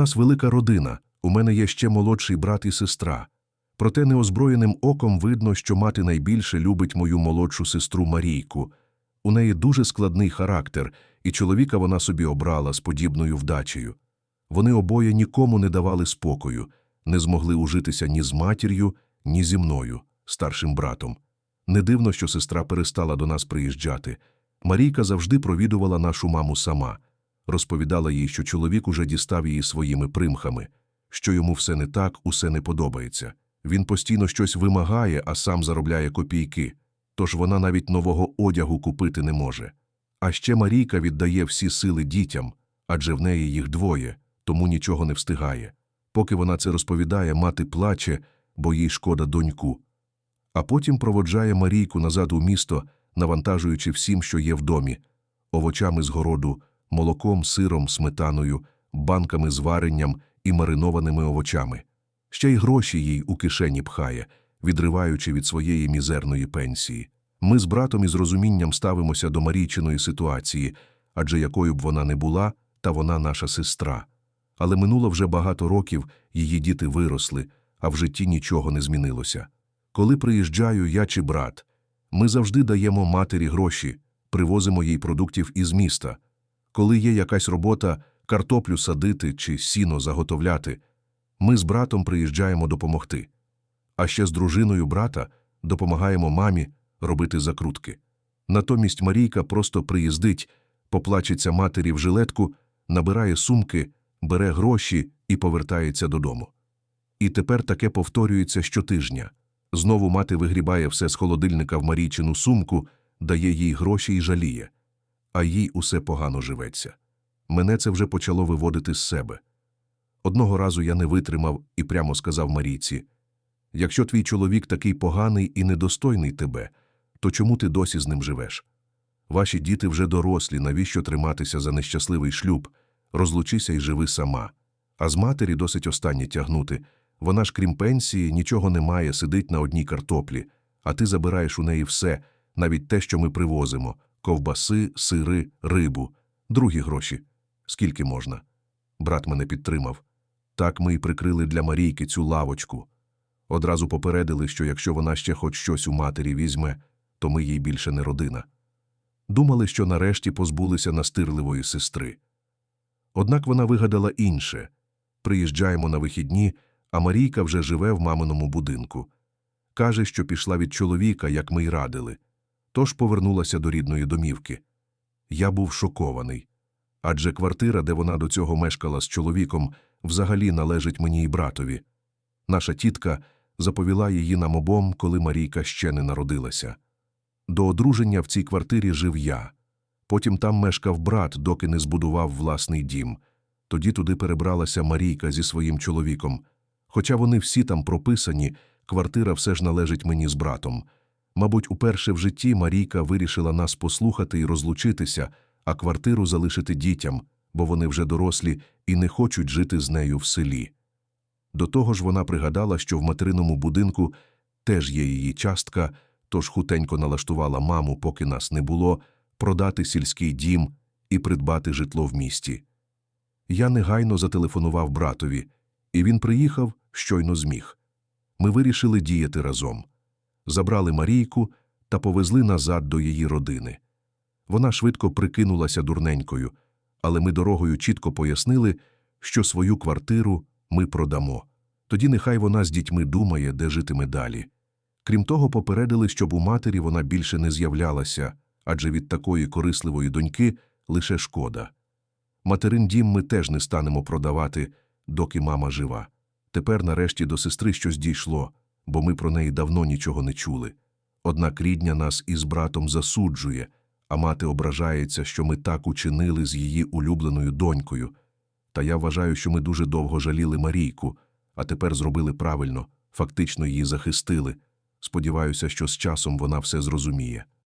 нас велика родина, у мене є ще молодший брат і сестра. Проте неозброєним оком видно, що мати найбільше любить мою молодшу сестру Марійку. У неї дуже складний характер, і чоловіка вона собі обрала з подібною вдачею. Вони обоє нікому не давали спокою, не змогли ужитися ні з матір'ю, ні зі мною, старшим братом. Не дивно, що сестра перестала до нас приїжджати. Марійка завжди провідувала нашу маму сама, розповідала їй, що чоловік уже дістав її своїми примхами, що йому все не так, усе не подобається. Він постійно щось вимагає, а сам заробляє копійки, тож вона навіть нового одягу купити не може. А ще Марійка віддає всі сили дітям, адже в неї їх двоє, тому нічого не встигає. Поки вона це розповідає, мати плаче, бо їй шкода доньку. А потім проводжає Марійку назад у місто, навантажуючи всім, що є в домі, овочами з городу, молоком, сиром, сметаною, банками з варенням і маринованими овочами. Ще й гроші їй у кишені пхає, відриваючи від своєї мізерної пенсії. Ми з братом із розумінням ставимося до Марійчиної ситуації, адже якою б вона не була, та вона наша сестра. Але минуло вже багато років, її діти виросли, а в житті нічого не змінилося. Коли приїжджаю я чи брат, ми завжди даємо матері гроші, привозимо їй продуктів із міста. Коли є якась робота, картоплю садити чи сіно заготовляти, ми з братом приїжджаємо допомогти. А ще з дружиною брата допомагаємо мамі робити закрутки. Натомість Марійка просто приїздить, поплачеться матері в жилетку, набирає сумки, бере гроші і повертається додому. І тепер таке повторюється щотижня. Знову мати вигрібає все з холодильника в Марійчину сумку, дає їй гроші і жаліє. А їй усе погано живеться. Мене це вже почало виводити з себе. Одного разу я не витримав і прямо сказав Марійці: якщо твій чоловік такий поганий і недостойний тебе, то чому ти досі з ним живеш? Ваші діти вже дорослі, навіщо триматися за нещасливий шлюб? Розлучися і живи сама. А з матері досить останнє тягнути. Вона ж, крім пенсії, нічого не має, сидить на одній картоплі, а ти забираєш у неї все, навіть те, що ми привозимо ковбаси, сири, рибу, другі гроші. Скільки можна? Брат мене підтримав. Так ми й прикрили для Марійки цю лавочку. Одразу попередили, що якщо вона ще хоч щось у матері візьме, то ми їй більше не родина. Думали, що нарешті позбулися настирливої сестри. Однак вона вигадала інше приїжджаємо на вихідні, а Марійка вже живе в маминому будинку. Каже, що пішла від чоловіка, як ми й радили, тож повернулася до рідної домівки. Я був шокований. Адже квартира, де вона до цього мешкала з чоловіком, взагалі належить мені і братові. Наша тітка заповіла її нам обом, коли Марійка ще не народилася. До одруження в цій квартирі жив я. Потім там мешкав брат, доки не збудував власний дім. Тоді туди перебралася Марійка зі своїм чоловіком. Хоча вони всі там прописані, квартира все ж належить мені з братом. Мабуть, уперше в житті Марійка вирішила нас послухати і розлучитися, а квартиру залишити дітям, бо вони вже дорослі і не хочуть жити з нею в селі. До того ж вона пригадала, що в материному будинку теж є її частка, тож хутенько налаштувала маму, поки нас не було, продати сільський дім і придбати житло в місті. Я негайно зателефонував братові, і він приїхав, щойно зміг. Ми вирішили діяти разом. Забрали Марійку та повезли назад до її родини. Вона швидко прикинулася дурненькою, але ми дорогою чітко пояснили, що свою квартиру ми продамо. Тоді нехай вона з дітьми думає, де житиме далі. Крім того, попередили, щоб у матері вона більше не з'являлася, адже від такої корисливої доньки лише шкода. Материн дім ми теж не станемо продавати, доки мама жива. Тепер, нарешті, до сестри щось дійшло, бо ми про неї давно нічого не чули. Однак рідня нас із братом засуджує, а мати ображається, що ми так учинили з її улюбленою донькою. Та я вважаю, що ми дуже довго жаліли Марійку, а тепер зробили правильно, фактично її захистили. Сподіваюся, що з часом вона все зрозуміє.